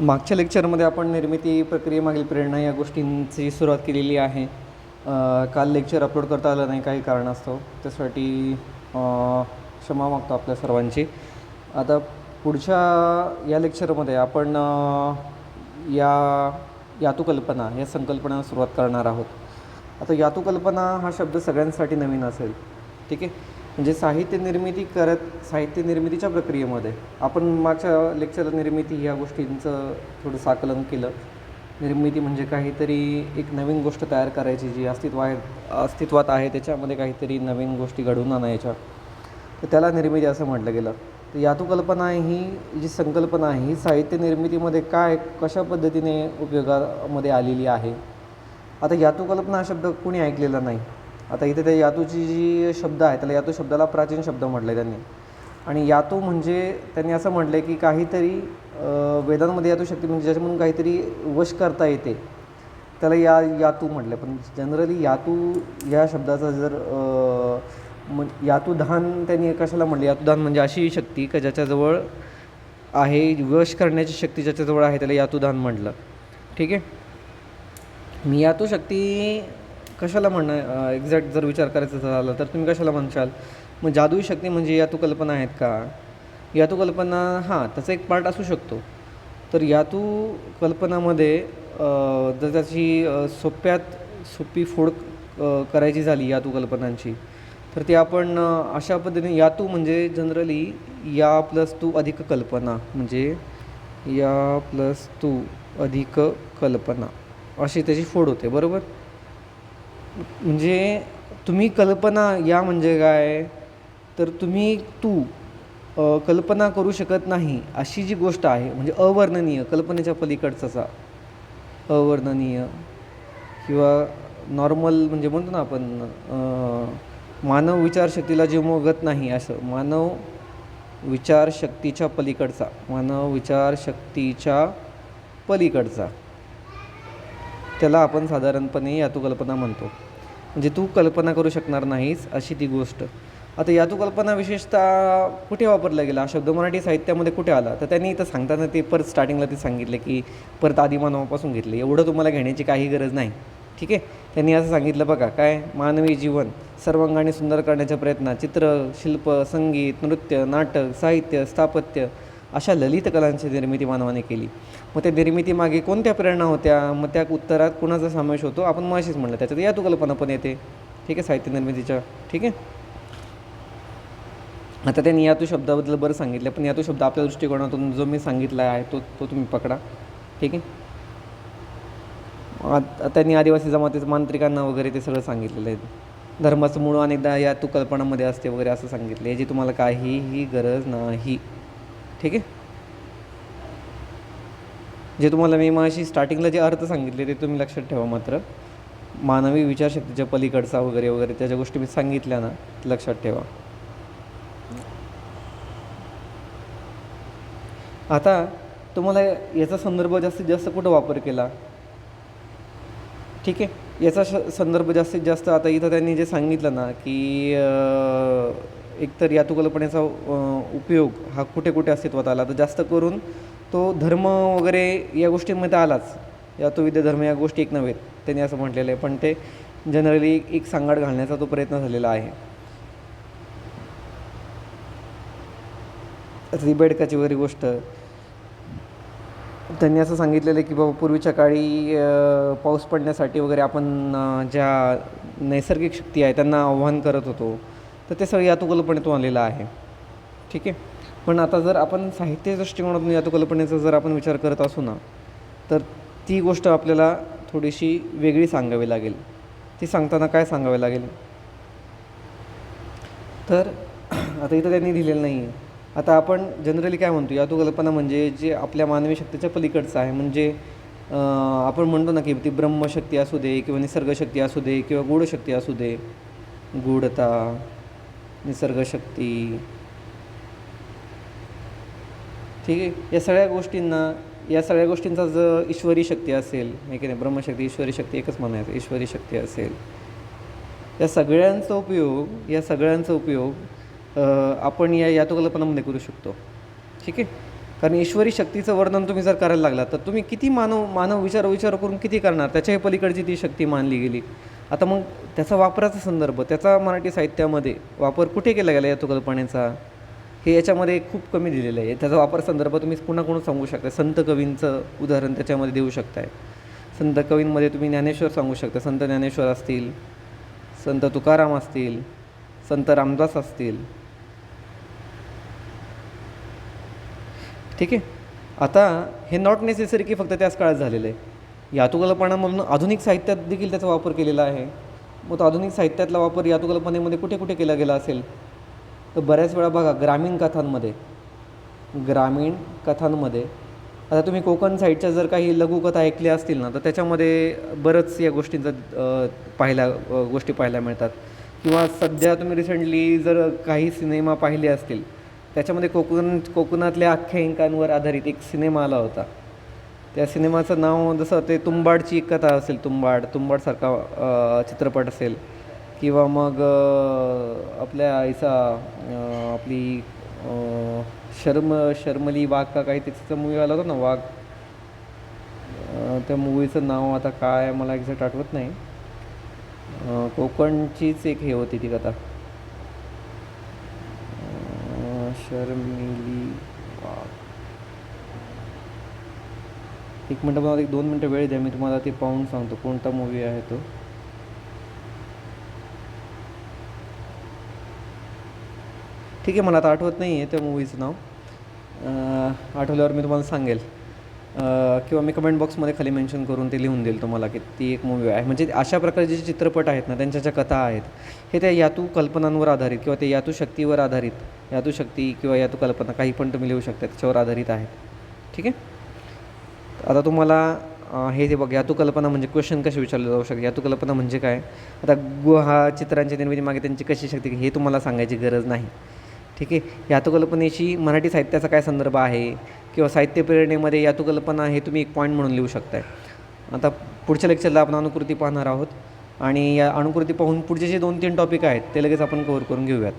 मागच्या लेक्चरमध्ये आपण निर्मिती प्रक्रियेमागील प्रेरणा या गोष्टींची सुरुवात केलेली आहे. काल लेक्चर अपलोड करता आलं नाही काही कारणास्तव. त्यासाठी क्षमा मागतो आपल्या सर्वांची. आता पुढच्या या लेक्चरमध्ये आपण या यातुकल्पना या संकल्पना सुरुवात करणार आहोत. आता यातुकल्पना हा शब्द सगळ्यांसाठी नवीन असेल. ठीक आहे? म्हणजे साहित्य निर्मिती करत साहित्य निर्मितीच्या प्रक्रियेमध्ये. आपण मागच्या लेक्चर निर्मिती ह्या गोष्टींचं थोडं आकलन केलं. निर्मिती म्हणजे काहीतरी एक नवीन गोष्ट तयार करायची जी अस्तित्व आहे अस्तित्वात आहे त्याच्यामध्ये काहीतरी नवीन गोष्टी घडवून आणायच्या. तर त्याला निर्मिती असं म्हटलं गेलं. तर यातुकल्पना ही जी संकल्पना आहे ही साहित्य निर्मितीमध्ये काय कशा पद्धतीने उपयोगामध्ये आलेली आहे? आता यातुकल्पना हा शब्द कुणी ऐकलेला नाही. आता इथे त्या यातूची जी शब्द आहे त्याला यातू शब्दाला प्राचीन शब्द म्हटलं आहे त्यांनी. आणि यातू म्हणजे त्यांनी असं म्हटलं आहे की काहीतरी वेदांमध्ये यातू शक्ती म्हणजे ज्याच्यामधून काहीतरी वश करता येते. त्याला या यातू म्हटलं पण जनरली यातू या शब्दाचा जर म यातुधान त्यांनी कशाला म्हटलं यातुधान म्हणजे अशी शक्ती का ज्याच्याजवळ आहे वश करण्याची शक्ती ज्याच्याजवळ आहे त्याला यातुधान म्हटलं. ठीक आहे? मी यातू शक्ती कशाला म्हणणं एक्झॅक्ट जर विचार करायचा झाला तर तुम्ही कशाला म्हणशाल? मग जादूई शक्ती म्हणजे यातू कल्पना आहेत का? यातू कल्पना हां त्याचा एक पार्ट असू शकतो. तर यातू कल्पनामध्ये जर त्याची सोप्यात सोपी फोड करायची झाली यातू कल्पनांची तर ती आपण अशा पद्धतीने यातू म्हणजे जनरली या प्लस तू अधिक कल्पना म्हणजे या प्लस तू अधिक कल्पना अशी त्याची फोड होते बरोबर? म्हणजे तुम्ही कल्पना या म्हणजे काय? तर तुम्ही तू कल्पना करू शकत नाही अशी जी गोष्ट आहे म्हणजे अवर्णनीय कल्पनेच्या पलीकडचा अवर्णनीय किंवा नॉर्मल म्हणजे म्हणतो ना आपण मानव विचारशक्तीला जे मोगत नाही असं. मानव विचारशक्तीच्या पलीकडचा मानव विचारशक्तीच्या पलीकडचा. त्याला आपण साधारणपणे यातू कल्पना म्हणतो. म्हणजे तू कल्पना करू शकणार नाहीस अशी ती गोष्ट. आता यातू कल्पना विशेषतः कुठे वापरला गेला हा शब्द मराठी साहित्यामध्ये कुठे आला? तर त्यांनी इथं सांगताना ते परत स्टार्टिंगला ते सांगितले की परत आदिमानवापासून घेतले. एवढं तुम्हाला घेण्याची काही गरज नाही. ठीक आहे? त्यांनी असं सांगितलं बघा काय? मानवी जीवन सर्वांगाने सुंदर करण्याचा प्रयत्न चित्र शिल्प संगीत नृत्य नाटक साहित्य स्थापत्य अशा ललित कलांची निर्मिती मानवाने केली. मग त्या निर्मितीमागे कोणत्या प्रेरणा होत्या? मग त्या उत्तरात कुणाचा समावेश होतो? आपण मगाशीच म्हणलं त्याच्यात यातू कल्पना पण येते. ठीक आहे साहित्य निर्मितीच्या. ठीक आहे? आता त्यांनी यातू शब्दाबद्दल बरं सांगितलं पण यातू शब्द आपल्या दृष्टिकोनातून जो मी सांगितला आहे तो तो तुम्ही पकडा. ठीक आहे? त्यांनी आदिवासी जमातीचं मांत्रिकांना वगैरे ते सगळं सांगितलेलं आहे. धर्माचं मूळ अनेकदा या तू कल्पनामध्ये असते वगैरे असं सांगितलं याची तुम्हाला काहीही गरज नाही. ठीक आहे? जे तुम्हाला मी माशी स्टार्टिंगला जे अर्थ सांगितले ते तुम्ही लक्षात ठेवा मात्र. मानवी विचारशक्तीच्या पलीकडचा वगैरे वगैरे त्याच्या गोष्टी मी सांगितल्या ना लक्षात ठेवा. आता तुम्हाला याचा संदर्भ जास्तीत जास्त कुठं वापर केला? ठीक आहे? याचा श संदर्भ जास्तीत जास्त आता इथं त्यांनी जे सांगितलं ना की एकतर या कल्पनेचा उपयोग हा कुठे कुठे अस्तित्वात आला? तर जास्त करून तो धर्म वगैरे या गोष्टींमध्ये आलाच. यातू विद्या धर्म या गोष्टी एक नव्हेत त्यांनी असं म्हटलेलं आहे. पण ते जनरली एक सांगाड घालण्याचा तो प्रयत्न झालेला आहे. आता ती बेडकाची वगैरे गोष्ट. त्यांनी असं सांगितलेलं आहे की बाबा पूर्वीच्या काळी पाऊस पडण्यासाठी वगैरे आपण ज्या नैसर्गिक शक्ती आहे त्यांना आव्हान करत होतो. तर ते सगळं यातुकल्पनेतून आलेलं आहे. ठीक आहे? पण आता जर आपण साहित्य दृष्टिकोनातून यातुकल्पनेचा जर आपण विचार करत असू ना तर ती गोष्ट आपल्याला थोडीशी वेगळी सांगावी लागेल. ती सांगताना काय सांगावे लागेल? तर आता इथं त्यांनी दिलेलं नाही आहे आता आपण जनरली काय म्हणतो यातुकल्पना म्हणजे जे आपल्या मानवी शक्तीच्या पलीकडचं आहे. म्हणजे आपण म्हणतो ना की ती ब्रह्मशक्ती असू दे किंवा निसर्गशक्ती असू दे किंवा गूढशक्ती असू दे गूढता निसर्गशक्ती. ठीक आहे? या सगळ्या गोष्टींना या सगळ्या गोष्टींचा जर ईश्वरी शक्ती असेल नाही की नाही? ब्रह्मशक्ती ईश्वरी शक्ती एकच म्हणायचं ईश्वरी शक्ती असेल. या सगळ्यांचा उपयोग या सगळ्यांचा उपयोग आपण या यातुकल्पनामध्ये करू शकतो. ठीक आहे? कारण ईश्वरी शक्तीचं वर्णन तुम्ही जर करायला लागला तर तुम्ही किती मानव मानव विचार विचार करून किती करणार? त्याच्याही पलीकडची ती शक्ती मानली गेली. आता मग त्याचा वापराचा संदर्भ त्याचा मराठी साहित्यामध्ये वापर कुठे केला गेला या कल्पनेचा हे याच्यामध्ये खूप कमी दिलेलं आहे. त्याचा वापर संदर्भ तुम्ही पुन्हा कोण सांगू शकता संत कवींचं उदाहरण त्याच्यामध्ये देऊ शकताय. संत कवींमध्ये तुम्ही ज्ञानेश्वर सांगू शकता. संत ज्ञानेश्वर असतील संत तुकाराम असतील संत रामदास असतील. ठीक आहे? आता हे नॉट नेसेसरी की फक्त त्याच काळात झालेलं आहे. यातुकल्पनामधून आधुनिक साहित्यात देखील त्याचा वापर केलेला आहे. मग तो आधुनिक साहित्यातला वापर यातुकल्पनेमध्ये कुठे कुठे केला गेला असेल? तर बऱ्याच वेळा बघा ग्रामीण कथांमध्ये. ग्रामीण कथांमध्ये. आता तुम्ही कोकण साईडच्या जर काही लघुकथा ऐकल्या असतील ना तर त्याच्यामध्ये बरंच या गोष्टींचा पाहायला गोष्टी पाहायला मिळतात. किंवा सध्या तुम्ही रिसेंटली जर काही सिनेमा पाहिले असतील त्याच्यामध्ये कोकण कोकणातल्या आख्यायिकांवर आधारित एक सिनेमा आला होता. त्या सिनेमाचं नाव जसं ते तुंबाडची एक कथा असेल तुंबाड तुंबाडसारखा चित्रपट असेल. किंवा मग आपल्या आईचा आपली शर्म शर्मली वाघ का काही त्याचा मूवी आला होता ना वाघ. त्या मूवीचं नाव आता काय मला एक्झॅक्ट आठवत नाही. कोकणचीच एक हे होती ती कथा. शर्मिली एक मिनटं मला एक दोन मिनटं वेळ द्या मी तुम्हाला ते पाहून सांगतो कोणता मूवी आहे तो. ठीक आहे मला आता आठवत नाही आहे त्या मूवीचं नाव. आठवल्यावर मी तुम्हाला सांगेल. किंवा मी कमेंट बॉक्समध्ये खाली मेन्शन करून ते लिहून देईल तुम्हाला की ती एक मूवी आहे. म्हणजे अशा प्रकारचे जे चित्रपट आहेत ना त्यांच्या ज्या कथा आहेत हे त्या यातू कल्पनांवर आधारित किंवा ते यातू शक्तीवर आधारित यातू शक्ती किंवा यातू कल्पना काही पण तुम्ही लिहू शकता त्याच्यावर आधारित आहेत. ठीक आहे? आता तुम्हाला हे जे बघ यातू कल्पना म्हणजे क्वेश्चन कसे विचारले जाऊ शकते यातू कल्पना म्हणजे काय? आता गुहा चित्रांच्या निर्मिती मागे त्यांची कशी शक्ती हे तुम्हाला सांगायची गरज नाही. ठीक आहे? यातू कल्पनेशी मराठी साहित्याचा काय संदर्भ आहे? किंवा साहित्य प्रेरणेमध्ये यातू कल्पना हे तुम्ही एक पॉईंट म्हणून लिहू शकताय. आता पुढच्या लेक्चरला आपण अनुकृती पाहणार आहोत. आणि या अनुकृती पाहून पुढचे जे दोन तीन टॉपिक आहेत ते लगेच आपण कव्हर करून घेऊयात.